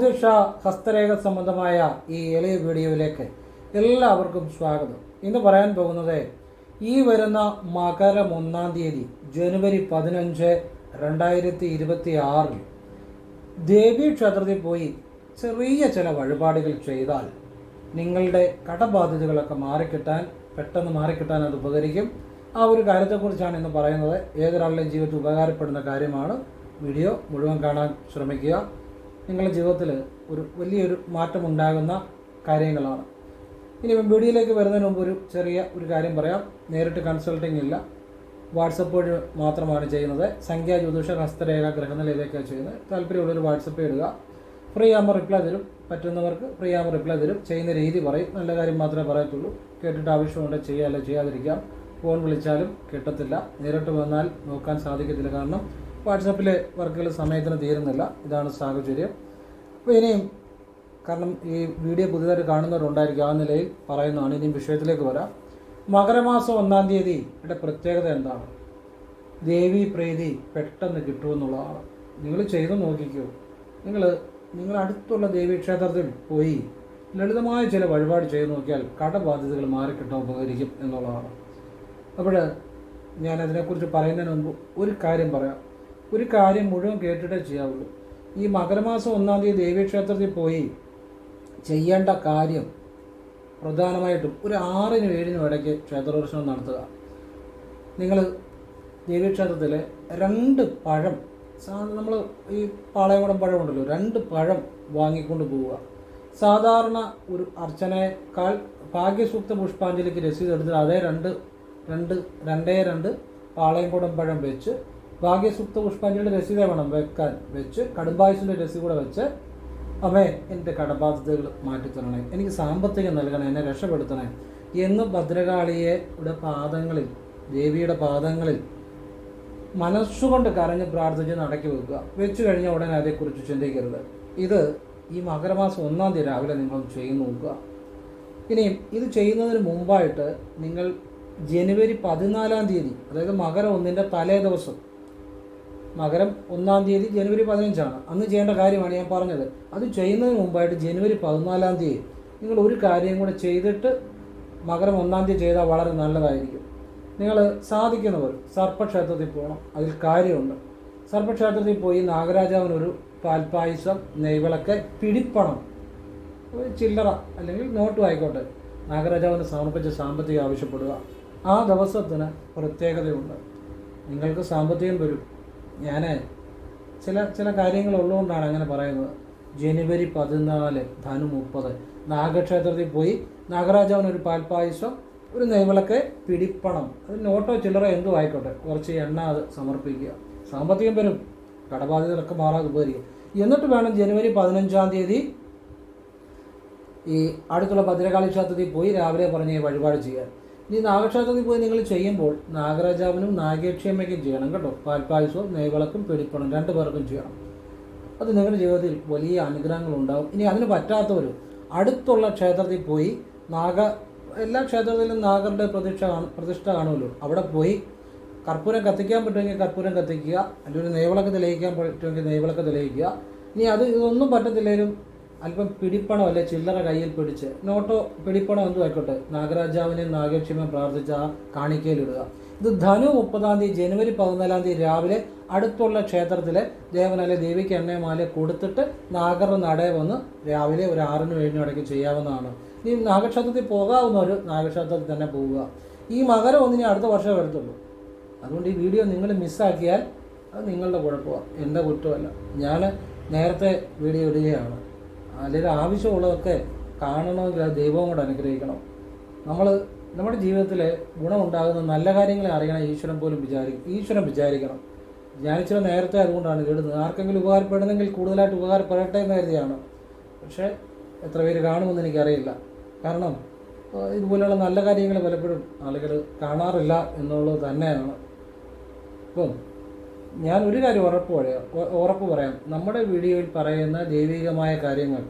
ജ്യോതിഷ ഹസ്തരേഖ സംബന്ധമായ ഈ എളിയ വീഡിയോയിലേക്ക് എല്ലാവർക്കും സ്വാഗതം. ഇന്ന് പറയാൻ പോകുന്നത് ഈ വരുന്ന മകരം ഒന്നാം തീയതി ജനുവരി പതിനഞ്ച് രണ്ടായിരത്തി ഇരുപത്തി ആറിൽ ദേവീക്ഷേത്രത്തിൽ പോയി ചെറിയ ചില വഴിപാടുകൾ ചെയ്താൽ നിങ്ങളുടെ കടബാധ്യതകളൊക്കെ മാറിക്കിട്ടാൻ പെട്ടെന്ന് മാറിക്കിട്ടാൻ അത് ഉപകരിക്കും. ആ ഒരു കാര്യത്തെക്കുറിച്ചാണ് ഇന്ന് പറയുന്നത്. ഏതൊരാളുടെയും ജീവിതത്തിൽ ഉപകാരപ്പെടുന്ന കാര്യമാണ് വീഡിയോ മുഴുവൻ കാണാൻ ശ്രമിക്കുക. നിങ്ങളുടെ ജീവിതത്തിൽ ഒരു വലിയൊരു മാറ്റം ഉണ്ടാകുന്ന കാര്യങ്ങളാണ്. ഇനി വീഡിയോയിലേക്ക് വരുന്നതിന് മുമ്പ് ഒരു ചെറിയ ഒരു കാര്യം പറയാം. നേരിട്ട് കൺസൾട്ടിംഗ് ഇല്ല. വാട്സപ്പ് വഴി മാത്രമാണ് ചെയ്യുന്നത്. സംഖ്യാ ജ്യോതിഷ ഹസ്തരേഖ ഗ്രഹനിലയിലേക്കാണ് ചെയ്യുന്നത്. താല്പര്യമുള്ളൊരു വാട്സപ്പ് ഇടുക. ഫ്രീ ആകുമ്പോൾ റിപ്ലൈ തരും. പറ്റുന്നവർക്ക് ഫ്രീ ആകുമ്പോൾ റിപ്ലൈ തരും. ചെയ്യുന്ന രീതി പറയും. നല്ല കാര്യം മാത്രമേ പറയത്തുള്ളൂ. കേട്ടിട്ട് ആവശ്യമുണ്ട് ചെയ്യാമല്ലോ ചെയ്യാതിരിക്കാം. ഫോൺ വിളിച്ചാലും കിട്ടത്തില്ല. നേരിട്ട് വന്നാൽ നോക്കാൻ സാധിക്കത്തില്ല. കാരണം വാട്സപ്പിലെ വർക്കുകൾ സമയത്തിന് തീരുന്നില്ല. ഇതാണ് സാഹചര്യം. അപ്പോൾ ഇനിയും കാരണം ഈ വീഡിയോ പുതിയതായിട്ട് കാണുന്നവരുണ്ടായിരിക്കും ആ നിലയിൽ പറയുന്നതാണ്. ഇനിയും വിഷയത്തിലേക്ക് വരാം. മകരമാസം ഒന്നാം തീയതിയുടെ പ്രത്യേകത എന്താണ്? ദേവി പ്രീതി പെട്ടെന്ന് കിട്ടുമെന്നുള്ളതാണ് നിങ്ങൾ ചെയ്തു നോക്കിക്കോ. നിങ്ങൾ നിങ്ങൾ അടുത്തുള്ള ദേവി ക്ഷേത്രത്തിൽ പോയി ലളിതമായ ചില വഴിപാട് ചെയ്തു നോക്കിയാൽ കടബാധ്യതകൾ മാറിക്കിട്ടാൻ ഉപകരിക്കും എന്നുള്ളതാണ്. അപ്പോൾ ഞാൻ അതിനെക്കുറിച്ച് പറയുന്നതിന് മുമ്പ് ഒരു കാര്യം പറയാം. ഒരു കാര്യം മുഴുവൻ കേട്ടിട്ടേ ചെയ്യാവുള്ളൂ. ഈ മകരമാസം ഒന്നാം തീയതി ദേവീക്ഷേത്രത്തിൽ പോയി ചെയ്യേണ്ട കാര്യം പ്രധാനമായിട്ടും ഒരു ആറിനും ഏഴിനും ഇടയ്ക്ക് ക്ഷേത്രദർശനം നടത്തുക. നിങ്ങൾ ദേവീക്ഷേത്രത്തിൽ രണ്ട് പഴം നമ്മൾ ഈ പാളയംകുടം പഴം ഉണ്ടല്ലോ രണ്ട് പഴം വാങ്ങിക്കൊണ്ട് പോവുക. സാധാരണ ഒരു അർച്ചനയേക്കാൾ ഭാഗ്യസൂക്ത പുഷ്പാഞ്ജലിക്ക് രസീത് എടുത്തിട്ട് അതേ രണ്ട് രണ്ട് രണ്ടേ രണ്ട് പാളയംകുടം പഴം വെച്ച് ഭാഗ്യസൂക്ത പുഷ്പാഞ്ജലിയുടെ രസീത വേണം വെക്കാൻ വെച്ച് കടുംബായുസിന്റെ രസീത് കൂടെ വെച്ച് അമ്മേ എന്റെ കടബാധ്യതകൾ മാറ്റിത്തരണേ. എനിക്ക് സാമ്പത്തികം നൽകണേ എന്നെ രക്ഷപ്പെടുത്തണേ. എന്ന് ഭദ്രകാളിയെ ഇവിടെ പാദങ്ങളിൽ ദേവിയുടെ പാദങ്ങളിൽ മനസ്സുകൊണ്ട് കരഞ്ഞ് പ്രാർത്ഥിച്ച് നടക്കി വെക്കുക. വെച്ചു കഴിഞ്ഞ ഉടനെ അതേക്കുറിച്ച് ചിന്തിക്കരുത്. ഇത് ഈ മകരമാസം ഒന്നാം തീയതി രാവിലെ നിങ്ങൾ ചെയ്തു നോക്കുക. ഇനിയും ഇത് ചെയ്യുന്നതിന് മുമ്പായിട്ട് നിങ്ങൾ ജനുവരി പതിനാലാം തീയതി അതായത് മകരം ഒന്നിന്റെ തലേ ദിവസം മകരം ഒന്നാം തീയതി ജനുവരി പതിനഞ്ചാണ്. അന്ന് ചെയ്യേണ്ട കാര്യമാണ് ഞാൻ പറഞ്ഞത്. അത് ചെയ്യുന്നതിന് മുമ്പായിട്ട് ജനുവരി പതിനാലാം തീയതി നിങ്ങൾ ഒരു കാര്യം കൂടെ ചെയ്തിട്ട് മകരം ഒന്നാം തീയതി ചെയ്താൽ വളരെ നല്ലതായിരിക്കും. നിങ്ങൾ സാധിക്കുന്നവർ സർപ്പക്ഷേത്രത്തിൽ പോകണം. അതിൽ കാര്യമുണ്ട്. സർപ്പക്ഷേത്രത്തിൽ പോയി നാഗരാജാവിനൊരു പാൽപ്പായസം നെയ്വിളക്ക് പിടിപ്പണം ഒരു ചില്ലറ അല്ലെങ്കിൽ നോട്ടും ആയിക്കോട്ടെ. നാഗരാജാവിന് സമർപ്പിച്ച് സാമ്പത്തികം ആവശ്യപ്പെടുക. ആ ദിവസത്തിന് പ്രത്യേകതയുണ്ട്. നിങ്ങൾക്ക് സാമ്പത്തികം വരും. ഞാൻ ചില ചില കാര്യങ്ങൾ ഉള്ളതുകൊണ്ടാണ് അങ്ങനെ പറയുന്നത്. ജനുവരി പതിനാല് ധനു മുപ്പത്. നാഗക്ഷേത്രത്തിൽ പോയി നാഗരാജാവിന് ഒരു പാൽപ്പായസം ഒരു നെയ്വിളക്ക് പിടിപ്പണം. അത് നോട്ടോ ചില്ലറ എന്തോ ആയിക്കോട്ടെ. കുറച്ച് എണ്ണ അത് സമർപ്പിക്കുക. സാമ്പത്തികം വരും. കടബാധ്യതകളൊക്കെ മാറാതെ ഉപകരിക്കും എന്നിട്ട് വേണം ജനുവരി പതിനഞ്ചാം തീയതി ഈ അടുത്തുള്ള ഭദ്രകാളി ക്ഷേത്രത്തിൽ പോയി രാവിലെ പറഞ്ഞ് വഴിപാട് ചെയ്യാൻ. ഇനി നാഗക്ഷേത്രത്തിൽ പോയി നിങ്ങൾ ചെയ്യുമ്പോൾ നാഗരാജാവിനും നാഗേക്ഷിയമ്മയ്ക്കും ചെയ്യണം കേട്ടോ. പാൽപ്പായസവും നെയ്വിളക്കും പിടിപ്പണം രണ്ടു പേർക്കും ചെയ്യണം. അത് നിങ്ങളുടെ ജീവിതത്തിൽ വലിയ അനുഗ്രഹങ്ങൾ ഉണ്ടാവും. ഇനി അതിന് പറ്റാത്തവർ അടുത്തുള്ള ക്ഷേത്രത്തിൽ പോയി നാഗ എല്ലാ ക്ഷേത്രത്തിലും നാഗരുടെ പ്രതിഷ്ഠ പ്രതിഷ്ഠ കാണുമല്ലോ. അവിടെ പോയി കർപ്പൂരം കത്തിക്കാൻ പറ്റുമെങ്കിൽ കർപ്പൂരം കത്തിക്കുക. അല്ലെങ്കിൽ നെയ്വിളക്ക് തെളിയിക്കാൻ പറ്റുമെങ്കിൽ നെയ്വിളക്ക് തെളിയിക്കുക. ഇനി അത് ഇതൊന്നും പറ്റത്തില്ലെങ്കിലും അല്പം പിടിപ്പണം അല്ലെ ചില്ലറ കയ്യിൽ പിടിച്ച്? നോട്ടോ പിടിപ്പണം എന്തു ആയിക്കോട്ടെ. നാഗരാജാവിനെ നാഗക്ഷേമം പ്രാർത്ഥിച്ച ആ കാണിക്കയിലിടുക. ഇത് ധനു മുപ്പതാം തീയതി ജനുവരി പതിനാലാം തീയതി രാവിലെ അടുത്തുള്ള ക്ഷേത്രത്തിലെ ദേവനാലെ ദേവിക്ക് എണ്ണയമാല കൊടുത്തിട്ട് നാഗർ നടയെ വന്ന് രാവിലെ ഒരു ആറിനും ഏഴിനും ഇടയ്ക്ക് ചെയ്യാവുന്നതാണ്. ഈ നാഗക്ഷേത്രത്തിൽ പോകാവുന്നവർ നാഗക്ഷേത്രത്തിൽ തന്നെ പോവുക. ഈ മകരം ഒന്നിനെ അടുത്ത വർഷം വരത്തുള്ളൂ. അതുകൊണ്ട് ഈ വീഡിയോ നിങ്ങൾ മിസ്സാക്കിയാൽ അത് നിങ്ങളുടെ കുഴപ്പമാണ് എന്റെ കുറ്റമല്ല. ഞാൻ നേരത്തെ വീഡിയോ ഇടുകയാണ്. അല്ലെങ്കിൽ ആവശ്യമുള്ളതൊക്കെ കാണണമെങ്കിൽ അത് ദൈവവും കൂടെ അനുഗ്രഹിക്കണം. നമ്മൾ നമ്മുടെ ജീവിതത്തിൽ ഗുണമുണ്ടാകുന്ന നല്ല കാര്യങ്ങളെ അറിയണം ഈശ്വരൻ പോലും വിചാരിക്കും ഈശ്വരൻ വിചാരിക്കണം. ധ്യാനിച്ചത് നേരത്തെ അതുകൊണ്ടാണ് ഇടുന്നത് ആർക്കെങ്കിലും ഉപകാരപ്പെടുന്നെങ്കിൽ കൂടുതലായിട്ട് ഉപകാരപ്പെടട്ടെ എന്ന് കരുതിയാണ്. പക്ഷേ എത്ര പേര് കാണുമെന്ന് എനിക്കറിയില്ല. കാരണം ഇതുപോലെയുള്ള നല്ല കാര്യങ്ങൾ പലപ്പോഴും ആളുകൾ കാണാറില്ല എന്നുള്ളത് തന്നെയാണ്. ഇപ്പം ഞാൻ ഒരു കാര്യം ഉറപ്പ് പറയാം ഉറപ്പ് പറയാം. നമ്മുടെ വീഡിയോയിൽ പറയുന്ന ദൈവികമായ കാര്യങ്ങൾ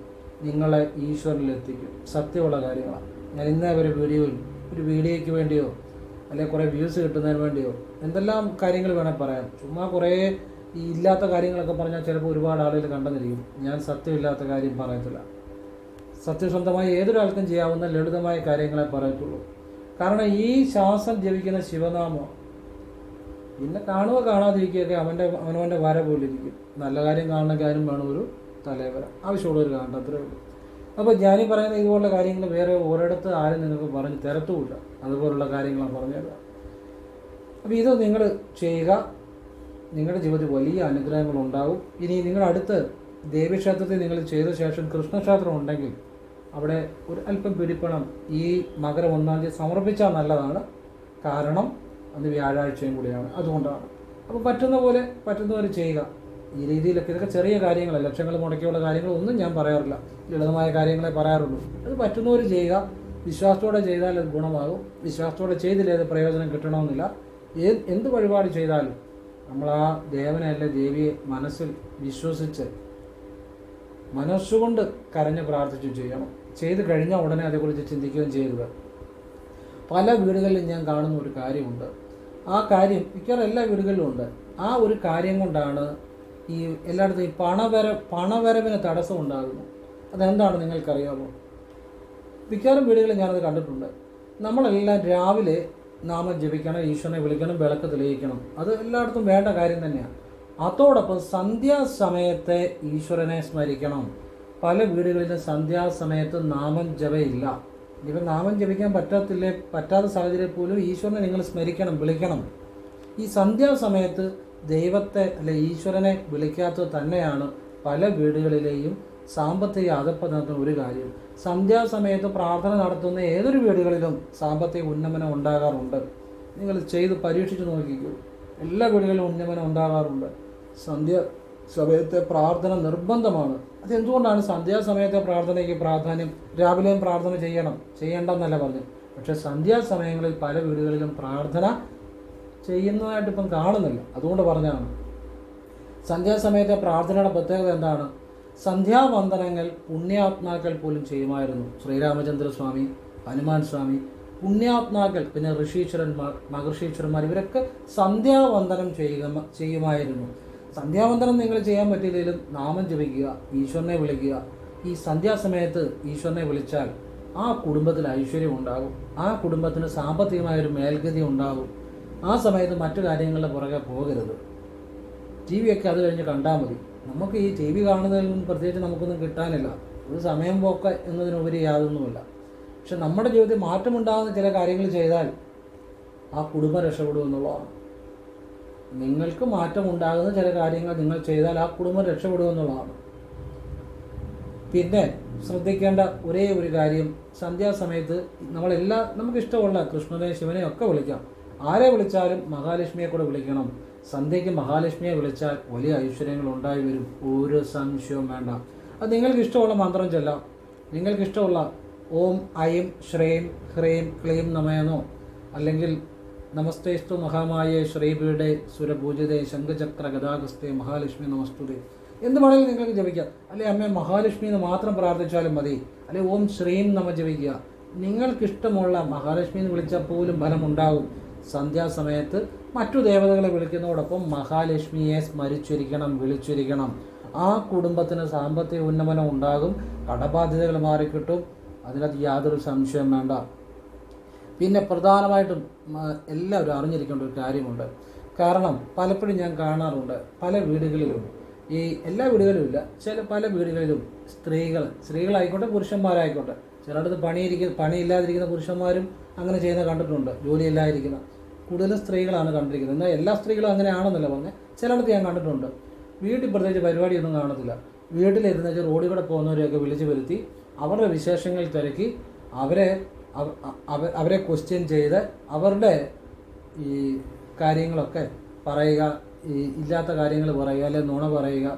നിങ്ങളെ ഈശ്വരനിൽ എത്തിക്കും സത്യമുള്ള കാര്യങ്ങളാണ് ഞാൻ ഇന്നേ ഒരു വീഡിയോയിൽ ഒരു വീഡിയോയ്ക്ക് വേണ്ടിയോ അല്ലെങ്കിൽ കുറേ വ്യൂസ് കിട്ടുന്നതിന് വേണ്ടിയോ എന്തെല്ലാം കാര്യങ്ങൾ വേണേൽ പറയാം. ചുമ്മാ കുറേ ഈ ഇല്ലാത്ത കാര്യങ്ങളൊക്കെ പറഞ്ഞാൽ ചിലപ്പോൾ ഒരുപാട് ആളുകൾ കണ്ടെന്നിരിക്കും. ഞാൻ സത്യമില്ലാത്ത കാര്യം പറയത്തില്ല. സത്യസന്ധമായി ഏതൊരാൾക്കും ചെയ്യാവുന്ന ലളിതമായ കാര്യങ്ങളെ പറയത്തുള്ളൂ. കാരണം ഈ ശ്വാസം ജപിക്കുന്ന ശിവനാമം പിന്നെ കാണുക കാണാതിരിക്കുകയൊക്കെ അവന്റെ അവനവന്റെ വര പോലെ ഇരിക്കും. നല്ല കാര്യം കാണുന്ന കാര്യം വേണം ഒരു തലവര. ആവശ്യമുള്ളവർ കാരണം അത്രേ ഉള്ളൂ. അപ്പോൾ ഞാനീ പറയുന്ന ഇതുപോലുള്ള കാര്യങ്ങൾ വേറെ ഒരിടത്ത് ആരും നിങ്ങൾക്ക് പറഞ്ഞ് തരത്തുമില്ല. അതുപോലുള്ള കാര്യങ്ങളാണ് പറഞ്ഞത്. അപ്പോൾ ഇത് നിങ്ങൾ ചെയ്യുക. നിങ്ങളുടെ ജീവിതത്തിൽ വലിയ അനുഗ്രഹങ്ങൾ ഉണ്ടാവും. ഇനി നിങ്ങളുടെ അടുത്ത് ദേവീക്ഷേത്രത്തിൽ നിങ്ങൾ ചെയ്ത ശേഷം കൃഷ്ണക്ഷേത്രം ഉണ്ടെങ്കിൽ അവിടെ ഒരു അല്പം പിടിപ്പണം. ഈ മകരം ഒന്നാം തീയതി സമർപ്പിച്ചാൽ നല്ലതാണ്. കാരണം അന്ന് വ്യാഴാഴ്ചയും കൂടിയാണ്. അതുകൊണ്ടാണ്. അപ്പോൾ പറ്റുന്ന പോലെ പറ്റുന്ന പോലെ ചെയ്യുക. ഈ രീതിയിലൊക്കെ ഇതൊക്കെ ചെറിയ കാര്യങ്ങളല്ല. ലക്ഷങ്ങൾ മുടക്കിയുള്ള കാര്യങ്ങളൊന്നും ഞാൻ പറയാറില്ല. ലളിതമായ കാര്യങ്ങളെ പറയാറുള്ളൂ. അത് പറ്റുന്നവർ ചെയ്യുക. വിശ്വാസത്തോടെ ചെയ്താൽ അത് ഗുണമാകും. വിശ്വാസത്തോടെ ചെയ്തില്ലേ അത് പ്രയോജനം കിട്ടണമെന്നില്ല. ഏത് എന്ത് വഴിപാട് ചെയ്താലും നമ്മൾ ആ ദേവനെ അല്ലെ ദേവിയെ മനസ്സിൽ വിശ്വസിച്ച് മനസ്സുകൊണ്ട് കരഞ്ഞ് പ്രാർത്ഥിച്ചു ചെയ്യണം. ചെയ്ത് കഴിഞ്ഞാൽ ഉടനെ അതേക്കുറിച്ച് ചിന്തിക്കുകയും ചെയ്തത് പല വീടുകളിലും ഞാൻ കാണുന്ന ഒരു കാര്യമുണ്ട്. ആ കാര്യം മിക്കവാറും എല്ലാ വീടുകളിലും ഉണ്ട്. ആ ഒരു കാര്യം കൊണ്ടാണ് ഈ എല്ലായിടത്തും ഈ പണവര പണവരവിന് തടസ്സം ഉണ്ടാകുന്നു. അതെന്താണ് നിങ്ങൾക്കറിയാമോ? മിക്കവാറും വീടുകളിൽ ഞാനത് കണ്ടിട്ടുണ്ട്. നമ്മളെല്ലാം രാവിലെ നാമം ജപിക്കണം ഈശ്വരനെ വിളിക്കണം വിളക്ക് തെളിയിക്കണം. അത് എല്ലായിടത്തും വേണ്ട കാര്യം തന്നെയാണ്. അതോടൊപ്പം സന്ധ്യാസമയത്തെ ഈശ്വരനെ സ്മരിക്കണം. പല വീടുകളിലും സന്ധ്യാസമയത്ത് നാമം ജപയില്ല. ഇപ്പം നാമം ജപിക്കാൻ പറ്റത്തില്ലേ പറ്റാത്ത സാഹചര്യം പോലും ഈശ്വരനെ നിങ്ങൾ സ്മരിക്കണം വിളിക്കണം. ഈ സന്ധ്യാസമയത്ത് ദൈവത്തെ അല്ലെ ഈശ്വരനെ വിളിക്കാത്തത് തന്നെയാണ് പല വീടുകളിലെയും സാമ്പത്തിക അധപ്പതനത്തിന് ഒരു കാര്യം. സന്ധ്യാസമയത്ത് പ്രാർത്ഥന നടത്തുന്ന ഏതൊരു വീടുകളിലും സാമ്പത്തിക ഉന്നമനം ഉണ്ടാകാറുണ്ട്. നിങ്ങൾ ചെയ്ത് പരീക്ഷിച്ച് നോക്കിക്കൂ. എല്ലാ വീടുകളിലും ഉന്നമനം ഉണ്ടാകാറുണ്ട്. സന്ധ്യ സമയത്തെ പ്രാർത്ഥന നിർബന്ധമാണ്. അതെന്തുകൊണ്ടാണ് സന്ധ്യാസമയത്തെ പ്രാർത്ഥനയ്ക്ക് പ്രാധാന്യം? രാവിലെയും പ്രാർത്ഥന ചെയ്യണം. ചെയ്യേണ്ടെന്നല്ല പറഞ്ഞു പക്ഷെ സന്ധ്യാസമയങ്ങളിൽ പല വീടുകളിലും പ്രാർത്ഥന ചെയ്യുന്നതായിട്ട് ഇപ്പം കാണുന്നില്ല. അതുകൊണ്ട് പറഞ്ഞതാണ്. സന്ധ്യാസമയത്തെ പ്രാർത്ഥനയുടെ പ്രത്യേകത എന്താണ്? സന്ധ്യാവന്ദനങ്ങൾ പുണ്യാത്മാക്കൾ പോലും ചെയ്യുമായിരുന്നു. ശ്രീരാമചന്ദ്ര സ്വാമി ഹനുമാൻ സ്വാമി പുണ്യാത്മാക്കൾ പിന്നെ ഋഷീശ്വരന്മാർ മഹർഷീശ്വരന്മാർ ഇവരൊക്കെ സന്ധ്യാവന്ദനം ചെയ്യുക ചെയ്യുമായിരുന്നു. സന്ധ്യാവന്ദനം നിങ്ങൾ ചെയ്യാൻ പറ്റിയില്ലെങ്കിലും നാമം ജപിക്കുക ഈശ്വരനെ വിളിക്കുക. ഈ സന്ധ്യാസമയത്ത് ഈശ്വരനെ വിളിച്ചാൽ ആ കുടുംബത്തിൽ ഐശ്വര്യം ഉണ്ടാകും. ആ കുടുംബത്തിന് സാമ്പത്തികമായൊരു മേൽഗതി ഉണ്ടാകും. ആ സമയത്ത് മറ്റു കാര്യങ്ങളുടെ പുറകെ പോകരുത്. ടി വി ഒക്കെ അത് കഴിഞ്ഞ് കണ്ടാൽ മതി. നമുക്ക് ഈ ടി വി കാണുന്നതിൽ പ്രത്യേകിച്ച് നമുക്കൊന്നും കിട്ടാനില്ല. ഒരു സമയം പോക്ക എന്നതിനുപരി യാതൊന്നുമില്ല. പക്ഷെ നമ്മുടെ ജീവിതത്തിൽ മാറ്റമുണ്ടാകുന്ന ചില കാര്യങ്ങൾ ചെയ്താൽ ആ കുടുംബം രക്ഷപ്പെടും എന്നുള്ളതാണ്. നിങ്ങൾക്ക് മാറ്റം ഉണ്ടാകുന്ന ചില കാര്യങ്ങൾ നിങ്ങൾ ചെയ്താൽ ആ കുടുംബം രക്ഷപ്പെടും എന്നുള്ളതാണ്. പിന്നെ ശ്രദ്ധിക്കേണ്ട ഒരേ ഒരു കാര്യം സന്ധ്യാസമയത്ത് നമ്മളെല്ലാ നമുക്ക് ഇഷ്ടമുള്ള കൃഷ്ണനെ ശിവനെ ഒക്കെ വിളിക്കാം. ആരെ വിളിച്ചാലും മഹാലക്ഷ്മിയെ കൂടെ വിളിക്കണം. സന്ധ്യയ്ക്ക് മഹാലക്ഷ്മിയെ വിളിച്ചാൽ വലിയ ഐശ്വര്യങ്ങൾ ഉണ്ടായി വരും. ഒരു സംശയവും വേണ്ട. അത് നിങ്ങൾക്ക് ഇഷ്ടമുള്ള മന്ത്രം ചെല്ലാം. നിങ്ങൾക്ക് ഇഷ്ടമുള്ള ഓം ഐം ശ്രേം ഹ്രേം ക്ലീം നമയനോ അല്ലെങ്കിൽ നമസ്തേസ്തു മഹാമായ ശ്രീപീഠെ സുരപൂജിതേ ശംഖചക്ര ഗതാഗസ്തേ മഹാലക്ഷ്മി നമസ്തുതേ. എന്ത് വേണമെങ്കിലും നിങ്ങൾക്ക് ജപിക്കാം. അല്ലെ അമ്മ മഹാലക്ഷ്മി എന്ന് മാത്രം പ്രാർത്ഥിച്ചാലും മതി. അല്ലെ ഓം ശ്രീം നമ ജപിക്കുക. നിങ്ങൾക്കിഷ്ടമുള്ള മഹാലക്ഷ്മി എന്ന് വിളിച്ചാൽ പോലും ഫലമുണ്ടാകും. സന്ധ്യാസമയത്ത് മറ്റു ദേവതകളെ വിളിക്കുന്നതോടൊപ്പം മഹാലക്ഷ്മിയെ സ്മരിച്ചിരിക്കണം വിളിച്ചിരിക്കണം. ആ കുടുംബത്തിന് സാമ്പത്തിക ഉന്നമനം ഉണ്ടാകും. കടബാധ്യതകൾ മാറിക്കിട്ടും. അതിനകത്ത് യാതൊരു സംശയം വേണ്ട. പിന്നെ പ്രധാനമായിട്ടും എല്ലാവരും അറിഞ്ഞിരിക്കേണ്ട ഒരു കാര്യമുണ്ട്. കാരണം പലപ്പോഴും ഞാൻ കാണാറുണ്ട് പല വീടുകളിലും ഈ എല്ലാ വീടുകളിലും ഇല്ല ചില പല വീടുകളിലും സ്ത്രീകൾ സ്ത്രീകളായിക്കോട്ടെ പുരുഷന്മാരായിക്കോട്ടെ ചിലയിടത്ത് പണിയിരിക്കുന്ന പണിയില്ലാതിരിക്കുന്ന പുരുഷന്മാരും അങ്ങനെ ചെയ്യുന്ന കണ്ടിട്ടുണ്ട് ജോലിയില്ലാതിരിക്കുന്ന കൂടുതലും സ്ത്രീകളാണ് കണ്ടിരിക്കുന്നത്. എന്നാൽ എല്ലാ സ്ത്രീകളും അങ്ങനെയാണെന്നല്ല പറഞ്ഞത് ചിലയിടത്ത് ഞാൻ കണ്ടിട്ടുണ്ട്. വീട്ടിൽ പ്രത്യേകിച്ച് പരിപാടിയൊന്നും കാണത്തില്ല. വീട്ടിലിരുന്ന് റോഡിൽ കൂടെ പോകുന്നവരെയൊക്കെ വിളിച്ചു വരുത്തി അവരുടെ വിശേഷങ്ങൾ തിരക്കി അവരെ അവ- അവ- അവരെ ക്വസ്റ്റ്യൻ ചെയ്ത് അവരുടെ ഈ കാര്യങ്ങളൊക്കെ പറയുക ഈ ഇല്ലാത്ത കാര്യങ്ങൾ പറയുക അല്ലെ നുണ പറയുക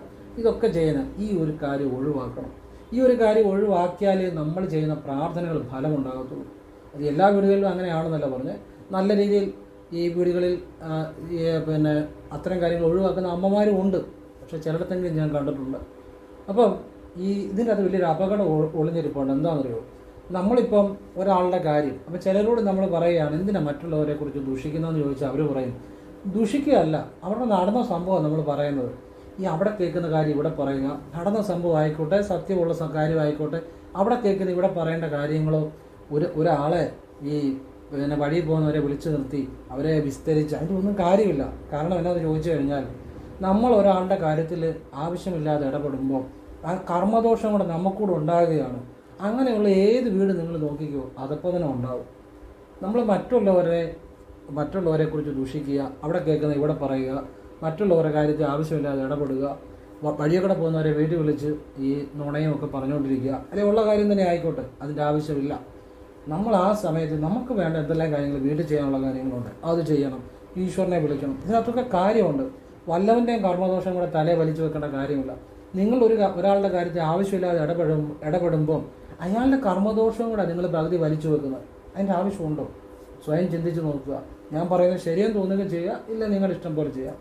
ഇതൊക്കെ ചെയ്യുന്ന ഈ ഒരു കാര്യം ഒഴിവാക്കണം. ഈ ഒരു കാര്യം ഒഴിവാക്കിയാലേ നമ്മൾ ചെയ്യുന്ന പ്രാർത്ഥനകൾ ഫലമുണ്ടാകത്തുള്ളൂ. അത് എല്ലാ വീടുകളിലും അങ്ങനെയാണെന്നല്ല പറഞ്ഞ്. നല്ല രീതിയിൽ ഈ വീടുകളിൽ പിന്നെ അത്തരം കാര്യങ്ങൾ ഒഴിവാക്കുന്ന അമ്മമാരും ഉണ്ട്. പക്ഷെ ചിലയിടത്തെങ്കിലും ഞാൻ കണ്ടിട്ടുണ്ട്. അപ്പം ഈ ഇതിന്റെ അത് വലിയൊരു അപകടം ഒളിഞ്ഞിരിപ്പുണ്ട്. എന്താണെന്നറിയോ? നമ്മളിപ്പം ഒരാളുടെ കാര്യം അപ്പോൾ ചിലരോട് നമ്മൾ പറയുകയാണ് എന്തിനാ മറ്റുള്ളവരെ കുറിച്ച് ദൂഷിക്കുന്നതെന്ന് ചോദിച്ചാൽ അവർ പറയും. ദുഷിക്കുകയല്ല അവിടെ നടന്ന സംഭവം നമ്മൾ പറയുന്നത്. ഈ അവിടെ കേൾക്കുന്ന കാര്യം ഇവിടെ പറയുക നടന്ന സംഭവം ആയിക്കോട്ടെ സത്യമുള്ള കാര്യമായിക്കോട്ടെ അവിടെ കേൾക്കുന്ന ഇവിടെ പറയേണ്ട കാര്യങ്ങളോ ഒരു ഒരാളെ ഈ പിന്നെ വഴി പോകുന്നവരെ വിളിച്ചു നിർത്തി അവരെ വിസ്തരിച്ച് അതിന്റെ ഒന്നും കാര്യമില്ല. കാരണം എന്നാന്ന് ചോദിച്ചു കഴിഞ്ഞാൽ നമ്മൾ ഒരാളുടെ കാര്യത്തിൽ ആവശ്യമില്ലാതെ ഇടപെടുമ്പോൾ ആ കർമ്മദോഷം കൂടെ നമുക്കൂടെ ഉണ്ടാകുകയാണ്. അങ്ങനെയുള്ള ഏത് വീട് നിങ്ങൾ നോക്കിക്കോ അതപ്പോൾ തന്നെ ഉണ്ടാവും. നമ്മൾ മറ്റുള്ളവരെ മറ്റുള്ളവരെ കുറിച്ച് ദൂഷിക്കുക അവിടെ കേൾക്കുന്ന ഇവിടെ പറയുക മറ്റുള്ളവരുടെ കാര്യത്തിൽ ആവശ്യമില്ലാതെ ഇടപെടുക വഴിയൊക്കെ പോകുന്നവരെ വീട്ടിൽ വിളിച്ച് ഈ നുണയും ഒക്കെ പറഞ്ഞുകൊണ്ടിരിക്കുക അല്ലെങ്കിൽ ഉള്ള കാര്യം തന്നെ ആയിക്കോട്ടെ അതിന്റെ ആവശ്യമില്ല. നമ്മൾ ആ സമയത്ത് നമുക്ക് വേണ്ട എന്തെല്ലാം കാര്യങ്ങൾ വീട്ടിൽ ചെയ്യാനുള്ള കാര്യങ്ങളുണ്ട് അത് ചെയ്യണം ഈശ്വരനെ വിളിക്കണം ഇതിനകത്തൊക്കെ കാര്യമുണ്ട്. വല്ലവന്റെയും കർമ്മദോഷം കൂടെ തലേ വലിച്ചു വെക്കേണ്ട കാര്യമില്ല. നിങ്ങൾ ഒരു ഒരാളുടെ കാര്യത്തിൽ ആവശ്യമില്ലാതെ ഇടപെടും ഇടപെടുമ്പോൾ അയാളുടെ കർമ്മദോഷവും കൂടെ നിങ്ങൾ പകുതി വലിച്ചു വെക്കുന്നത്. അതിന്റെ ആവശ്യമുണ്ടോ? സ്വയം ചിന്തിച്ച് നോക്കുക. ഞാൻ പറയുന്നത് ശരിയെന്ന് തോന്നുക ചെയ്യുക ഇല്ല നിങ്ങളുടെ ഇഷ്ടം പോലെ ചെയ്യുക.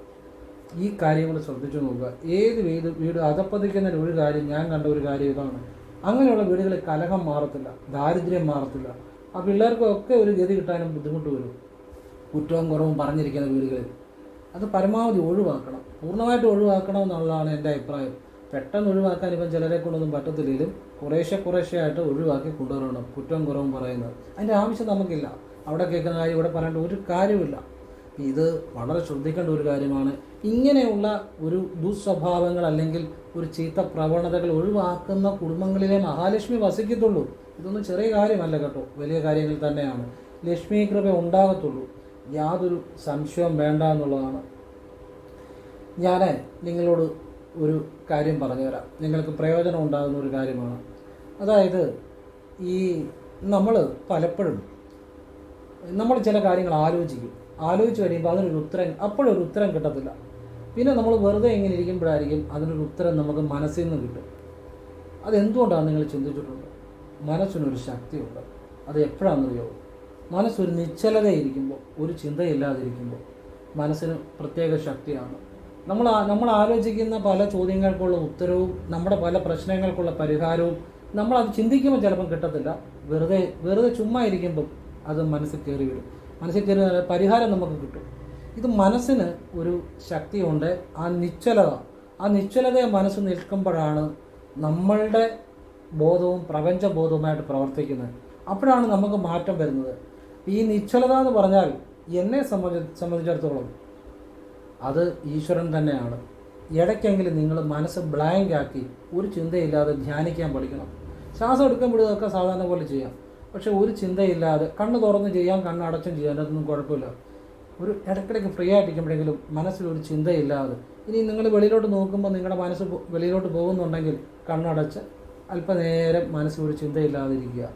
ഈ കാര്യങ്ങൾ ശ്രദ്ധിച്ചു നോക്കുക. ഏത് വീട് വീട് അതപ്പതിക്കുന്ന ഒരു കാര്യം ഞാൻ കണ്ട ഒരു കാര്യം ഇതാണ്. അങ്ങനെയുള്ള വീടുകളിൽ കലഹം മാറത്തില്ല ദാരിദ്ര്യം മാറത്തില്ല. ആ പിള്ളേർക്കൊക്കെ ഒരു ഗതി കിട്ടാനും ബുദ്ധിമുട്ട് വരും. കുറ്റവും കുറവും പറഞ്ഞിരിക്കുന്ന വീടുകളിൽ. അത് പരമാവധി ഒഴിവാക്കണം. പൂർണമായിട്ട് ഒഴിവാക്കണം എന്നുള്ളതാണ് എന്റെ അഭിപ്രായം. പെട്ടെന്ന് ഒഴിവാക്കാൻ ഇപ്പം ചിലരെ കൊണ്ടൊന്നും പറ്റത്തില്ലെങ്കിലും കുറേശ്ശെ കുറേശ്ശെ ആയിട്ട് ഒഴിവാക്കി കൊണ്ടുവരണം കുറ്റവും കുറവും പറയുന്നത്. അതിന്റെ ആവശ്യം നമുക്കില്ല. അവിടെ കേൾക്കുന്ന കാര്യം ഇവിടെ പറയേണ്ട ഒരു കാര്യമില്ല ഇത് വളരെ ശ്രദ്ധിക്കേണ്ട ഒരു കാര്യമാണ്. ഇങ്ങനെയുള്ള ഒരു ദുസ്വഭാവങ്ങൾ അല്ലെങ്കിൽ ഒരു ചീത്ത പ്രവണതകൾ ഒഴിവാക്കുന്ന കുടുംബങ്ങളിലെ മഹാലക്ഷ്മി വസിക്കത്തുള്ളൂ. ഇതൊന്നും ചെറിയ കാര്യമല്ല കേട്ടോ. വലിയ കാര്യങ്ങൾ തന്നെയാണ്. ലക്ഷ്മി കൃപ ഉണ്ടാകത്തുള്ളൂ. യാതൊരു സംശയവും വേണ്ട എന്നുള്ളതാണ്. ഞാൻ നിങ്ങളോട് ഒരു കാര്യം പറഞ്ഞുതരാം. നിങ്ങൾക്ക് പ്രയോജനം ഉണ്ടാകുന്ന ഒരു കാര്യമാണ്. അതായത് ഈ നമ്മൾ പലപ്പോഴും നമ്മൾ ചില കാര്യങ്ങൾ ആലോചിക്കും. ആലോചിച്ച് കഴിയുമ്പോൾ അതിനൊരു ഉത്തരം അപ്പോഴൊരു ഉത്തരം കിട്ടത്തില്ല. പിന്നെ നമ്മൾ വെറുതെ ഇങ്ങനെ ഇരിക്കുമ്പോഴായിരിക്കും അതിനൊരു ഉത്തരം നമുക്ക് മനസ്സിൽ നിന്ന് കിട്ടും. അതെന്തുകൊണ്ടാണ് നിങ്ങൾ ചിന്തിച്ചിട്ടുണ്ട് മനസ്സിനൊരു ശക്തിയുണ്ട്. അത് എപ്പോഴാണെന്നറിയോ? മനസ്സൊരു നിശ്ചലതയിരിക്കുമ്പോൾ ഒരു ചിന്തയില്ലാതിരിക്കുമ്പോൾ മനസ്സിന് പ്രത്യേക ശക്തിയാണ്. നമ്മൾ നമ്മൾ ആലോചിക്കുന്ന പല ചോദ്യങ്ങൾക്കുള്ള ഉത്തരവും നമ്മുടെ പല പ്രശ്നങ്ങൾക്കുള്ള പരിഹാരവും നമ്മൾ അത് ചിന്തിക്കുമ്പോൾ ചിലപ്പം കിട്ടത്തില്ല. വെറുതെ വെറുതെ ചുമ്മാ ഇരിക്കുമ്പോൾ അത് മനസ്സിൽ കയറി വരും. മനസ്സിൽ കയറി പരിഹാരം നമുക്ക് കിട്ടും. ഇത് മനസ്സിന് ഒരു ശക്തിയുണ്ട്. ആ നിശ്ചലത ആ നിശ്ചലതയെ മനസ്സ് നിൽക്കുമ്പോഴാണ് നമ്മളുടെ ബോധവും പ്രപഞ്ച പ്രപഞ്ചബോധവുമായിട്ട് പ്രവർത്തിക്കുന്നത്. അപ്പോഴാണ് നമുക്ക് മാറ്റം വരുന്നത്. ഈ നിശ്ചലത എന്ന് പറഞ്ഞാൽ എന്നെ സംബന്ധി സംബന്ധിച്ചിടത്തോളം അത് ഈശ്വരൻ തന്നെയാണ്. ഇടയ്ക്കെങ്കിലും നിങ്ങൾ മനസ്സ് ബ്ലാങ്ക് ആക്കി ഒരു ചിന്തയില്ലാതെ ധ്യാനിക്കാൻ പഠിക്കണം. ശ്വാസം എടുക്കുമ്പോഴൊക്കെ സാധാരണ പോലെ ചെയ്യാം. പക്ഷെ ഒരു ചിന്തയില്ലാതെ കണ്ണ് തുറന്ന് ചെയ്യാം കണ്ണ് അടച്ചും ചെയ്യാം അതൊന്നും കുഴപ്പമില്ല. ഒരു ഇടയ്ക്കിടയ്ക്ക് ഫ്രീ ആയിട്ടിരിക്കുമ്പോഴെങ്കിലും മനസ്സിലൊരു ചിന്തയില്ലാതെ ഇനി നിങ്ങൾ വെളിയിലോട്ട് നോക്കുമ്പോൾ നിങ്ങളുടെ മനസ്സ് വെളിയിലോട്ട് പോകുന്നുണ്ടെങ്കിൽ കണ്ണടച്ച് അല്പനേരം മനസ്സിൽ ഒരു ചിന്തയില്ലാതിരിക്കുക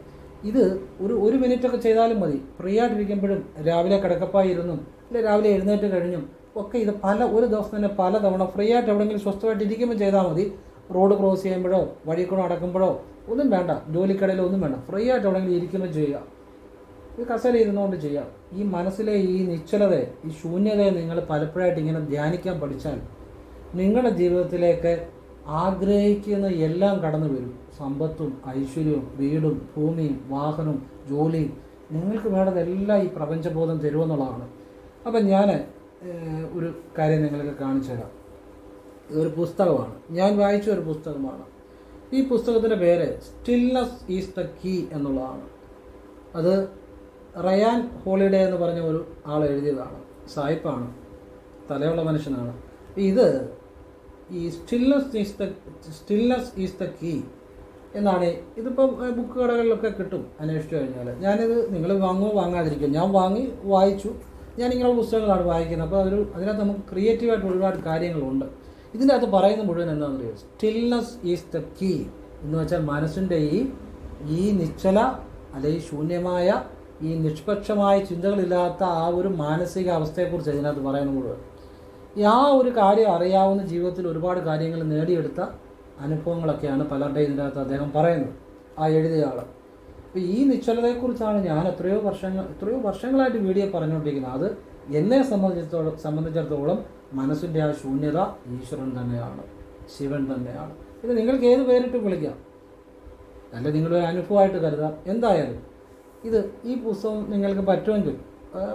ഇത് ഒരു ഒരു മിനിറ്റൊക്കെ ചെയ്താലും മതി. ഫ്രീ ആയിട്ടിരിക്കുമ്പോഴും രാവിലെ കിടക്കപ്പായി ഇരുന്നും ഇല്ല രാവിലെ എഴുന്നേറ്റ് കഴിഞ്ഞും ഒക്കെ ഇത് പല ഒരു ദിവസം തന്നെ പല തവണ ഫ്രീ ആയിട്ട് എവിടെയെങ്കിലും സ്വസ്ഥമായിട്ട് ഇരിക്കുമ്പോൾ ചെയ്താൽ മതി. റോഡ് ക്രോസ് ചെയ്യുമ്പോഴോ വഴി കൂടെ നടക്കുമ്പോഴോ ഒന്നും വേണ്ട. ജോലിക്കടയിലോ ഒന്നും വേണ്ട. ഫ്രീ ആയിട്ട് എവിടെയെങ്കിലും ഇരിക്കുമ്പോൾ ചെയ്യുക. ഇത് കസേര ഇരുന്നുകൊണ്ട് ചെയ്യാം ഈ മനസ്സിലെ ഈ നിശ്ചലതയെ ഈ ശൂന്യതയെ നിങ്ങൾ പലപ്പോഴായിട്ട് ഇങ്ങനെ ധ്യാനിക്കാൻ പഠിച്ചാൽ നിങ്ങളുടെ ജീവിതത്തിലേക്ക് ആഗ്രഹിക്കുന്ന എല്ലാം കടന്നു വരും. സമ്പത്തും ഐശ്വര്യവും വീടും ഭൂമിയും വാഹനവും ജോലിയും. നിങ്ങൾക്ക് വേണ്ടതെല്ലാം ഈ പ്രപഞ്ചബോധം തരുമെന്നുള്ളതാണ്. അപ്പം ഞാൻ ഒരു കാര്യം നിങ്ങൾക്ക് കാണിച്ചു തരാം. ഇതൊരു പുസ്തകമാണ്. ഞാൻ വായിച്ച ഒരു പുസ്തകമാണ്. ഈ പുസ്തകത്തിന്റെ പേര് സ്റ്റിൽനെസ് ഈസ് ദ കീ എന്നുള്ളതാണ്. അത് റയാൻ ഹോളിഡേ എന്ന് പറഞ്ഞ ഒരു ആൾ എഴുതിയതാണ്. സായിപ്പാണ്. തലയുള്ള മനുഷ്യനാണ്. ഇത് ഈ stillness is the stillness is the key എന്നാണ്. ഇതിപ്പം ബുക്ക് കടകളിലൊക്കെ കിട്ടും അന്വേഷിച്ചു കഴിഞ്ഞാൽ ഞാനിത് നിങ്ങൾ വാങ്ങുമോ വാങ്ങാതിരിക്കും ഞാൻ വാങ്ങി വായിച്ചു. ഞാൻ ഇങ്ങനെയുള്ള പുസ്തകങ്ങളാണ് വായിക്കുന്നത്. അപ്പോൾ അതൊരു അതിനകത്ത് നമുക്ക് ക്രിയേറ്റീവായിട്ട് ഒരുപാട് കാര്യങ്ങളുണ്ട്. ഇതിന്റെ അകത്ത് പറയുന്ന മുഴുവൻ എന്താണെന്ന് അറിയാം സ്റ്റിൽനെസ് ഈസ് ദ കീ എന്ന് വെച്ചാൽ മനസ്സിന്റെ ഈ ഈ നിശ്ചല അല്ലെങ്കിൽ ശൂന്യമായ ഈ നിഷ്പക്ഷമായ ചിന്തകളില്ലാത്ത ആ ഒരു മാനസിക അവസ്ഥയെക്കുറിച്ച് ഇതിനകത്ത് പറയുന്ന മുഴുവൻ. ആ ഒരു കാര്യം അറിയാവുന്ന ജീവിതത്തിൽ ഒരുപാട് കാര്യങ്ങൾ നേടിയെടുത്ത അനുഭവങ്ങളൊക്കെയാണ് പലരുടെയും ഇതിനകത്ത് അദ്ദേഹം പറയുന്നത്. ആ എഴുതിയ ആൾ ഈ നിശ്ചലതയെക്കുറിച്ചാണ് ഞാൻ എത്രയോ വർഷങ്ങൾ എത്രയോ വർഷങ്ങളായിട്ട് വീഡിയോ പറഞ്ഞുകൊണ്ടിരിക്കുന്നത്. അത് എന്നെ സംബന്ധിച്ചിടത്തോളം സംബന്ധിച്ചിടത്തോളം മനസ്സിന്റെ ആ ശൂന്യത ഈശ്വരൻ തന്നെയാണ് ശിവൻ തന്നെയാണ്. ഇത് നിങ്ങൾക്ക് ഏത് പേരിട്ട് വിളിക്കാം. അല്ല നിങ്ങളൊരു അനുഭവമായിട്ട് കരുതാം. എന്തായാലും ഇത് ഈ പുസ്തകം നിങ്ങൾക്ക് പറ്റുമെങ്കിൽ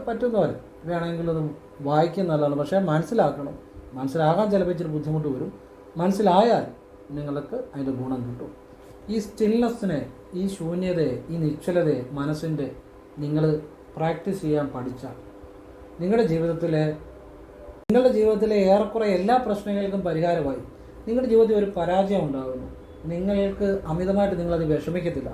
പറ്റുന്നവർ വേണമെങ്കിൽ അത് വായിക്കുന്ന നല്ലതാണ്. പക്ഷേ മനസ്സിലാക്കണം. മനസ്സിലാകാൻ ചിലപ്പോൾ ഇച്ചിരി ബുദ്ധിമുട്ട് വരും. മനസ്സിലായാൽ നിങ്ങൾക്ക് അതിന്റെ ഗുണം കിട്ടും. ഈ സ്റ്റിൽനെസ്സിനെ ഈ ശൂന്യതയെ ഈ നിശ്ചലതയെ മനസ്സിന്റെ നിങ്ങൾ പ്രാക്ടീസ് ചെയ്യാൻ പഠിച്ചാൽ നിങ്ങളുടെ ജീവിതത്തിലെ നിങ്ങളുടെ ജീവിതത്തിലെ ഏറെക്കുറെ എല്ലാ പ്രശ്നങ്ങൾക്കും പരിഹാരമായി നിങ്ങളുടെ ജീവിതത്തിൽ ഒരു പരാജയം ഉണ്ടാകുന്നു. നിങ്ങൾക്ക് അമിതമായിട്ട് നിങ്ങളത് വിഷമിക്കത്തില്ല.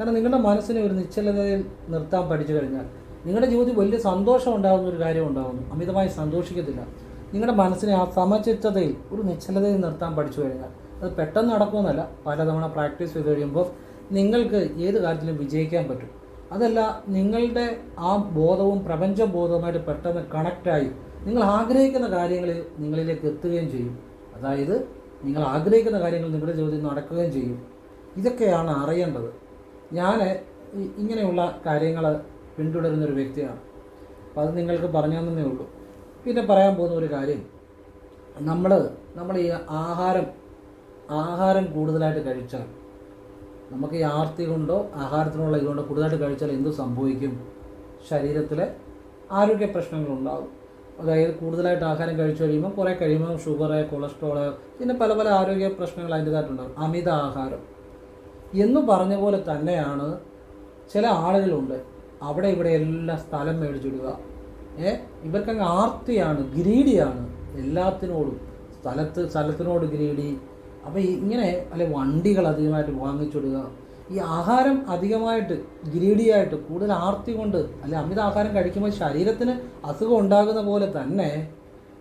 കാരണം നിങ്ങളുടെ മനസ്സിനെ ഒരു നിശ്ചലതയിൽ നിർത്താൻ പഠിച്ചു കഴിഞ്ഞാൽ നിങ്ങളുടെ ജീവിതത്തിൽ വലിയ സന്തോഷം ഉണ്ടാകുന്ന ഒരു കാര്യം ഉണ്ടാകുന്നു. അമിതമായി സന്തോഷിക്കത്തില്ല. നിങ്ങളുടെ മനസ്സിനെ ആ സമചിത്തതയിൽ ഒരു നിശ്ചലതയിൽ നിർത്താൻ പഠിച്ചു കഴിഞ്ഞാൽ അത് പെട്ടെന്ന് നടക്കുമെന്നല്ല പലതവണ പ്രാക്ടീസ് ചെയ്ത് കഴിയുമ്പോൾ നിങ്ങൾക്ക് ഏത് കാര്യത്തിലും വിജയിക്കാൻ പറ്റും. അതല്ല നിങ്ങളുടെ ആ ബോധവും പ്രപഞ്ച ബോധവുമായിട്ട് പെട്ടെന്ന് കണക്റ്റായി നിങ്ങൾ ആഗ്രഹിക്കുന്ന കാര്യങ്ങൾ നിങ്ങളിലേക്ക് എത്തുകയും ചെയ്യും. അതായത് നിങ്ങൾ ആഗ്രഹിക്കുന്ന കാര്യങ്ങൾ നിങ്ങളുടെ ജീവിതത്തിൽ നടക്കുകയും ചെയ്യും. ഇതൊക്കെയാണ് അറിയേണ്ടത്. ഞാൻ ഇങ്ങനെയുള്ള കാര്യങ്ങൾ പിന്തുടരുന്ന ഒരു വ്യക്തിയാണ്. അപ്പോൾ അത് നിങ്ങൾക്ക് പറഞ്ഞു തന്നേ ഉള്ളൂ. പിന്നെ പറയാൻ പോകുന്ന ഒരു കാര്യം നമ്മൾ നമ്മൾ ഈ ആഹാരം ആഹാരം കൂടുതലായിട്ട് കഴിച്ചാൽ നമുക്ക് ഈ ആർത്തി കൊണ്ടോ ആഹാരത്തിനുള്ള ഇതുകൊണ്ടോ കൂടുതലായിട്ട് കഴിച്ചാൽ എന്ത് സംഭവിക്കും? ശരീരത്തിലെ ആരോഗ്യ പ്രശ്നങ്ങളുണ്ടാകും അതായത് കൂടുതലായിട്ട് ആഹാരം കഴിച്ചു കഴിയുമ്പോൾ കുറേ കഴിയുമ്പോൾ ഷുഗർ കൊളസ്ട്രോൾ പിന്നെ പല പല ആരോഗ്യ പ്രശ്നങ്ങൾ അതിന്റെതായിട്ടുണ്ടാകും അമിത ആഹാരം. എന്ന് പറഞ്ഞ പോലെ തന്നെയാണ് ചില ആളുകളുണ്ട്. അവിടെ ഇവിടെ എല്ലാം സ്ഥലം മേടിച്ചിടുക. ഏ? ഇവർക്കങ്ങ് ആർത്തിയാണ് ഗ്രീഡിയാണ് എല്ലാത്തിനോടും. സ്ഥലത്ത് സ്ഥലത്തിനോട് ഗ്രീഡി അപ്പോൾ ഇങ്ങനെ അല്ലെ വണ്ടികൾ അധികമായിട്ട് വാങ്ങിച്ചിടുക. ഈ ആഹാരം അധികമായിട്ട് ഗ്രീഡിയായിട്ട് കൂടുതൽ ആർത്തി കൊണ്ട് അല്ലെ അമിത ആഹാരം കഴിക്കുമ്പോൾ ശരീരത്തിന് അസുഖം ഉണ്ടാകുന്ന പോലെ തന്നെ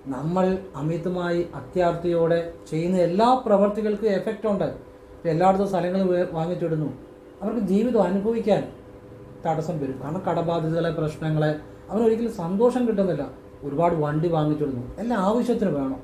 നമ്മൾ അമിതമായി അത്യാർത്തിയോടെ ചെയ്യുന്ന എല്ലാ പ്രവർത്തികൾക്കും എഫക്റ്റ് ഉണ്ട്. ഇപ്പോൾ എല്ലായിടത്തും സ്ഥലങ്ങൾ വാങ്ങിച്ചിടുന്നു. അവർക്ക് ജീവിതം അനുഭവിക്കാൻ തടസ്സം വരും. കാരണം കടബാധിതകളെ പ്രശ്നങ്ങളെ അവനൊരിക്കലും സന്തോഷം കിട്ടുന്നില്ല. ഒരുപാട് വണ്ടി വാങ്ങിച്ചിടുന്നു. എല്ലാ ആവശ്യത്തിന് വേണം.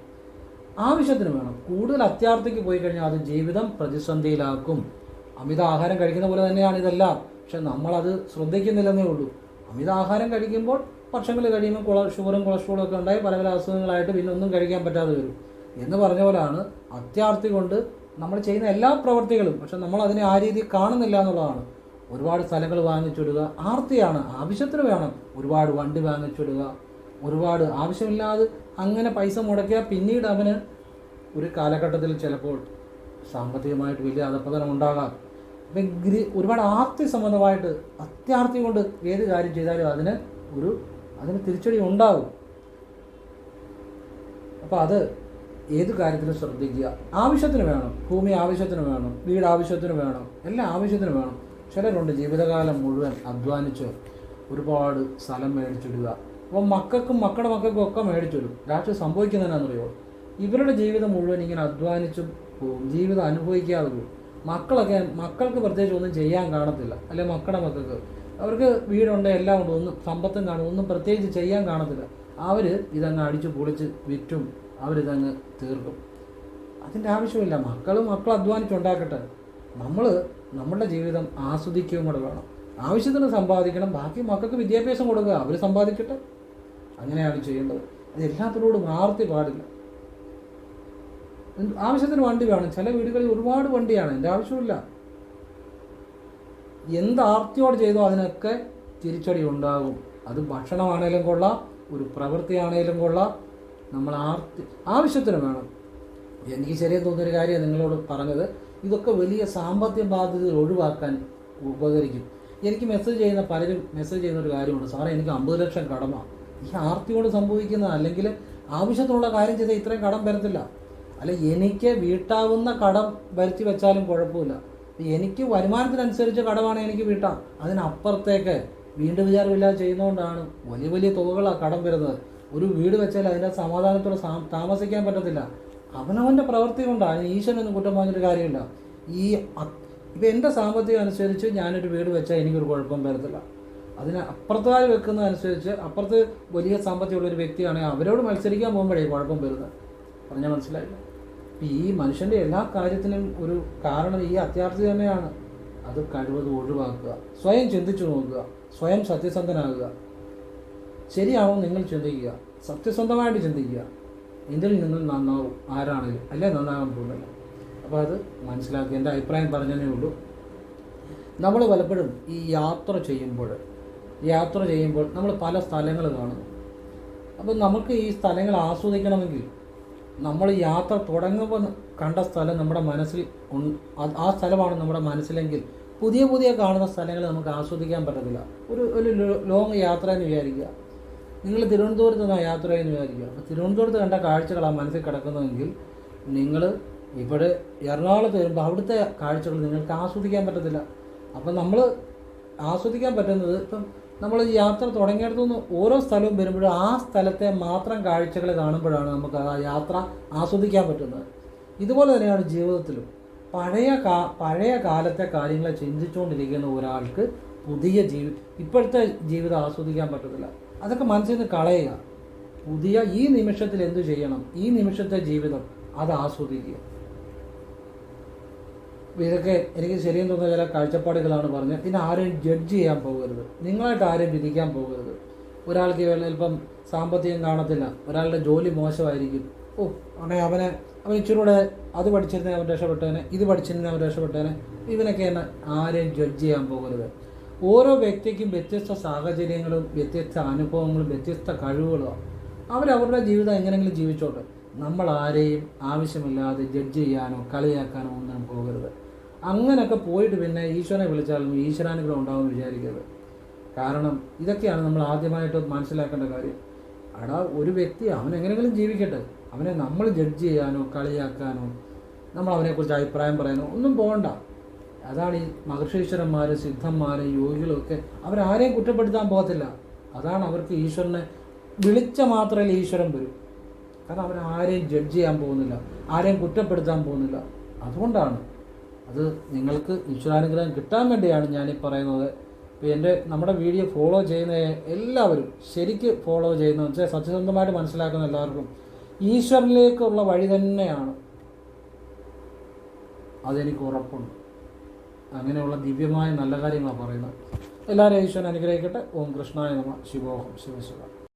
ആവശ്യത്തിന് വേണം. കൂടുതൽ അത്യാർത്ഥിക്ക് പോയി കഴിഞ്ഞാൽ അത് ജീവിതം പ്രതിസന്ധിയിലാക്കും. അമിത ആഹാരം കഴിക്കുന്ന പോലെ തന്നെയാണ് ഇതെല്ലാം. പക്ഷെ നമ്മളത് ശ്രദ്ധിക്കുന്നില്ലെന്നേ ഉള്ളൂ. അമിത ആഹാരം കഴിക്കുമ്പോൾ വർഷങ്ങൾ കഴിയുമ്പോൾ കൊള ഷുഗറും കൊളസ്ട്രോളും ഒക്കെ ഉണ്ടായി പല പല അസുഖങ്ങളായിട്ട് പിന്നെ ഒന്നും കഴിക്കാൻ പറ്റാതെ വരും. എന്ന് പറഞ്ഞ പോലെയാണ് അത്യാർത്ഥി കൊണ്ട് നമ്മൾ ചെയ്യുന്ന എല്ലാ പ്രവർത്തികളും പക്ഷെ നമ്മൾ അതിനെ ആ രീതിയിൽ കാണുന്നില്ല എന്നുള്ളതാണ്. ഒരുപാട് സ്ഥലങ്ങൾ വാങ്ങിച്ചിടുക ആർത്തിയാണ് ആവശ്യത്തിന് വേണം. ഒരുപാട് വണ്ടി വാങ്ങിച്ചിടുക ഒരുപാട് ആവശ്യമില്ലാതെ അങ്ങനെ പൈസ മുടക്കിയാൽ പിന്നീട് അവന് ഒരു കാലഘട്ടത്തിൽ ചിലപ്പോൾ സാമ്പത്തികമായിട്ട് വലിയ അധപ്പതനം ഉണ്ടാകാം. അപ്പം ഒരുപാട് ആർത്തി സംബന്ധമായിട്ട് അത്യാർത്തി കൊണ്ട് ഏത് കാര്യം ചെയ്താലും അതിന് ഒരു അതിന് തിരിച്ചടി ഉണ്ടാകും അപ്പോൾ അത് ഏത് കാര്യത്തിലും ശ്രദ്ധിക്കുക. ആവശ്യത്തിന് വേണം. ഭൂമി ആവശ്യത്തിന് വേണം. വീട് ആവശ്യത്തിന് വേണം. എല്ലാം ആവശ്യത്തിന് വേണം. ചിലരുണ്ട് ജീവിതകാലം മുഴുവൻ അധ്വാനിച്ച് ഒരുപാട് സ്ഥലം മേടിച്ചിടുക. അപ്പോൾ മക്കൾക്കും മക്കളുടെ മക്കൾക്കും ഒക്കെ മേടിച്ചിടും. രാഷ്ട്രീയം സംഭവിക്കുന്നതിനാണെന്നറിയോ ഇവരുടെ ജീവിതം മുഴുവൻ ഇങ്ങനെ അധ്വാനിച്ചും പോവും. ജീവിതം അനുഭവിക്കാതെ പോകും മക്കളൊക്കെ മക്കൾക്ക് പ്രത്യേകിച്ച് ഒന്നും ചെയ്യാൻ കാണത്തില്ല. അല്ലെ മക്കളുടെ മക്കൾക്ക്. അവർക്ക് വീടുണ്ട് എല്ലാം ഉണ്ട്. ഒന്നും സമ്പത്തും കാണും. ഒന്നും പ്രത്യേകിച്ച് ചെയ്യാൻ കാണത്തില്ല. അവർ ഇതങ്ങ് അടിച്ചു പൊളിച്ച് വിറ്റും. അവരിതങ്ങ് തീർക്കും. അതിന്റെ ആവശ്യമില്ല. മക്കളും മക്കൾ അധ്വാനിച്ചുണ്ടാക്കട്ടെ നമ്മൾ നമ്മുടെ ജീവിതം ആസ്വദിക്കുകയും കൂടെ വേണം. ആവശ്യത്തിന് സമ്പാദിക്കണം. ബാക്കി മക്കൾക്ക് വിദ്യാഭ്യാസം കൊടുക്കുക. അവർ സമ്പാദിക്കട്ടെ. അങ്ങനെയാണ് ചെയ്യേണ്ടത്. അത് എല്ലാത്തിനോടും ആർത്തി പാടില്ല. ആവശ്യത്തിന് വണ്ടി വേണം. ചില വീടുകളിൽ ഒരുപാട് വണ്ടിയാണ്. എന്റെ ആവശ്യമില്ല എന്ത് ആർത്തിയോട് ചെയ്തോ അതിനൊക്കെ തിരിച്ചടി ഉണ്ടാകും അത് ഭക്ഷണമാണേലും കൊള്ളാം. ഒരു പ്രവൃത്തിയാണേലും കൊള്ളാം. നമ്മൾ ആർത്തി ആവശ്യത്തിന് വേണം. എനിക്ക് ശരിയെന്ന് തോന്നിയൊരു കാര്യം നിങ്ങളോട് പറഞ്ഞത്. ഇതൊക്കെ വലിയ സാമ്പത്തിക ബാധ്യതകൾ ഒഴിവാക്കാൻ ഉപകരിക്കും. എനിക്ക് മെസ്സേജ് ചെയ്യുന്ന പലരും മെസ്സേജ് ചെയ്യുന്ന ഒരു കാര്യമുണ്ട്. സാറേ എനിക്ക് അമ്പത് ലക്ഷം കടമ. ഈ ആർത്തിയോട് സംഭവിക്കുന്ന അല്ലെങ്കിൽ ആവശ്യത്തിനുള്ള കാര്യം ചെയ്താൽ ഇത്രയും കടം വരത്തില്ല. അല്ല എനിക്ക് വീട്ടാവുന്ന കടം വരുത്തി വെച്ചാലും കുഴപ്പമില്ല. എനിക്ക് വരുമാനത്തിനനുസരിച്ച് കടമാണ് എനിക്ക് വീട്ടാം അതിനപ്പുറത്തേക്ക് വീണ്ടും വിചാരമില്ലാതെ ചെയ്യുന്നതുകൊണ്ടാണ് വലിയ വലിയ തുകകളാണ് കടം വരുന്നത്. ഒരു വീട് വെച്ചാൽ അതിന്റെ സമാധാനത്തോടെ താമസിക്കാൻ പറ്റത്തില്ല. അവനവന്റെ പ്രവൃത്തി കൊണ്ടാണ് ഈശ്വരനൊന്നും കുറ്റം പറഞ്ഞിട്ട് കാര്യമില്ല. ഈ ഇപ്പം എന്റെ സാമ്പത്തികം അനുസരിച്ച് ഞാനൊരു വീട് വെച്ചാൽ എനിക്കൊരു കുഴപ്പം വരത്തില്ല. അതിന് അപ്പുറത്തായി വെക്കുന്നതനുസരിച്ച് അപ്പുറത്ത് വലിയ സാമ്പത്തികമുള്ള ഒരു വ്യക്തിയാണെങ്കിൽ അവരോട് മത്സരിക്കാൻ പോകുമ്പോഴേ കുഴപ്പം വരുന്നത്. പറഞ്ഞാൽ മനസ്സിലായില്ല? ഈ മനുഷ്യന്റെ എല്ലാ കാര്യത്തിനും ഒരു കാരണം ഈ അത്യാർത്ഥി തന്നെയാണ്. അത് കഴിവതും ഒഴിവാക്കുക. സ്വയം ചിന്തിച്ചു നോക്കുക. സ്വയം സത്യസന്ധനാകുക. ശരിയാവും നിങ്ങൾ ചിന്തിക്കുക? സത്യസന്ധമായിട്ട് ചിന്തിക്കുക. എന്തിൽ നിങ്ങൾ നന്നാവും. ആരാണെങ്കിലും. അല്ലേ നന്നാകാൻ പോകുന്നില്ല അപ്പോൾ അത് മനസ്സിലാക്കി. എന്റെ അഭിപ്രായം പറഞ്ഞതേ ഉള്ളൂ. നമ്മൾ പലപ്പോഴും ഈ യാത്ര ചെയ്യുമ്പോൾ യാത്ര ചെയ്യുമ്പോൾ നമ്മൾ പല സ്ഥലങ്ങൾ കാണുന്നു. അപ്പോൾ നമുക്ക് ഈ സ്ഥലങ്ങൾ ആസ്വദിക്കണമെങ്കിൽ നമ്മൾ യാത്ര തുടങ്ങുമ്പോൾ കണ്ട സ്ഥലം നമ്മുടെ മനസ്സിൽ ആ സ്ഥലമാണ് നമ്മുടെ മനസ്സിലെങ്കിൽ പുതിയ പുതിയ കാണുന്ന സ്ഥലങ്ങൾ നമുക്ക് ആസ്വദിക്കാൻ പറ്റത്തില്ല. ഒരു ഒരു ലോങ് യാത്ര എന്ന് വിചാരിക്കുക. നിങ്ങൾ തിരുവനന്തപുരത്ത് നിന്നാണ് യാത്ര എന്ന് വിചാരിക്കുക. അപ്പോൾ തിരുവനന്തപുരത്ത് കണ്ട കാഴ്ചകളാണ് മനസ്സിൽ കിടക്കുന്നതെങ്കിൽ നിങ്ങൾ ഇവിടെ എറണാകുളത്ത് വരുമ്പോൾ അവിടുത്തെ കാഴ്ചകൾ നിങ്ങൾക്ക് ആസ്വദിക്കാൻ പറ്റത്തില്ല. അപ്പം നമ്മൾ ആസ്വദിക്കാൻ പറ്റുന്നത് ഇപ്പം നമ്മൾ യാത്ര തുടങ്ങിയിടത്തുനിന്ന് ഓരോ സ്ഥലവും വരുമ്പോഴും ആ സ്ഥലത്തെ മാത്രം കാഴ്ചകൾ കാണുമ്പോഴാണ് നമുക്ക് ആ യാത്ര ആസ്വദിക്കാൻ പറ്റുന്നത്. ഇതുപോലെ തന്നെയാണ് ജീവിതത്തിലും. പഴയ കാ പഴയ കാലത്തെ കാര്യങ്ങളെ ചിന്തിച്ചുകൊണ്ടിരിക്കുന്ന ഒരാൾക്ക് പുതിയ ജീവി ഇപ്പോഴത്തെ ജീവിതം ആസ്വദിക്കാൻ പറ്റത്തില്ല. അതൊക്കെ മനസ്സിൽ നിന്ന് കളയുക. പുതിയ ഈ നിമിഷത്തിൽ എന്തു ചെയ്യണം? ഈ നിമിഷത്തെ ജീവിതം അത് ആസ്വദിക്കുക. ഇതൊക്കെ എനിക്ക് ശരിയെന്ന് തോന്നുന്ന ചില കാഴ്ചപ്പാടുകളാണ് പറഞ്ഞത്. പിന്നെ ആരെയും ജഡ്ജ് ചെയ്യാൻ പോകരുത്. നിങ്ങളായിട്ട് ആരെയും വിധിക്കാൻ പോകരുത്. ഒരാൾക്ക് ചിലപ്പം സാമ്പത്തികം കാണത്തില്ല. ഒരാളുടെ ജോലി മോശമായിരിക്കും. ഓ അവനെ അവനെ അവൻ ഇച്ചിരി കൂടെ അത് പഠിച്ചിരുന്നേ അവൻ രക്ഷപ്പെട്ടേനെ ഇത് പഠിച്ചിരുന്നേ അവൻ രക്ഷപ്പെട്ടേനെ. ഇവനൊക്കെ എന്നെ ആരെയും ജഡ്ജ് ചെയ്യാൻ പോകരുത്. ഓരോ വ്യക്തിക്കും വ്യത്യസ്ത സാഹചര്യങ്ങളും വ്യത്യസ്ത അനുഭവങ്ങളും വ്യത്യസ്ത കഴിവുകളും അവരവരുടെ ജീവിതം എങ്ങനെയെങ്കിലും ജീവിച്ചോട്ടെ. നമ്മൾ ആരെയും ആവശ്യമില്ലാതെ ജഡ്ജ് ചെയ്യാനോ കളിയാക്കാനോ ഒന്നും പോകരുത്. അങ്ങനെയൊക്കെ പോയിട്ട് പിന്നെ ഈശ്വരനെ വിളിച്ചാലും ഈശ്വരാനുഗ്രഹം ഉണ്ടാവുമെന്ന് വിചാരിക്കരുത്. കാരണം ഇതൊക്കെയാണ് നമ്മൾ ആദ്യമായിട്ട് മനസ്സിലാക്കേണ്ട കാര്യം. അടാ ഒരു വ്യക്തി അവൻ എങ്ങനെയെങ്കിലും ജീവിക്കട്ടെ. അവനെ നമ്മൾ ജഡ്ജ് ചെയ്യാനോ കളിയാക്കാനോ നമ്മൾ അവനെക്കുറിച്ച് അഭിപ്രായം പറയാനോ ഒന്നും പോകണ്ട. അതാണ് ഈ മഹർഷീശ്വരന്മാർ സിദ്ധന്മാർ യോഗികളൊക്കെ അവരാരെയും കുറ്റപ്പെടുത്താൻ പോകത്തില്ല. അതാണ് അവർക്ക് ഈശ്വരനെ വിളിച്ച മാത്രമേ ഈശ്വരൻ വരും. കാരണം അവരാരെയും ജഡ്ജ് ചെയ്യാൻ പോകുന്നില്ല. ആരെയും കുറ്റപ്പെടുത്താൻ പോകുന്നില്ല. അതുകൊണ്ടാണ് അത് നിങ്ങൾക്ക് ഈശ്വരാനുഗ്രഹം കിട്ടാൻ വേണ്ടിയാണ് ഞാനീ പറയുന്നത്. ഇപ്പോൾ എന്റെ നമ്മുടെ വീഡിയോ ഫോളോ ചെയ്യുന്ന എല്ലാവരും ശരിക്ക് ഫോളോ ചെയ്യുന്ന വെച്ചാൽ സത്യസന്ധമായിട്ട് മനസ്സിലാക്കുന്ന എല്ലാവർക്കും ഈശ്വരനിലേക്കുള്ള വഴി തന്നെയാണ്. അതെനിക്ക് ഉറപ്പുണ്ട്. അങ്ങനെയുള്ള ദിവ്യമായ നല്ല കാര്യങ്ങളാണ് പറയുന്നത്. എല്ലാവരും ഈശ്വരൻ അനുഗ്രഹിക്കട്ടെ. ഓം കൃഷ്ണായ നമ. ശിവോഹം. ശിവശിവ.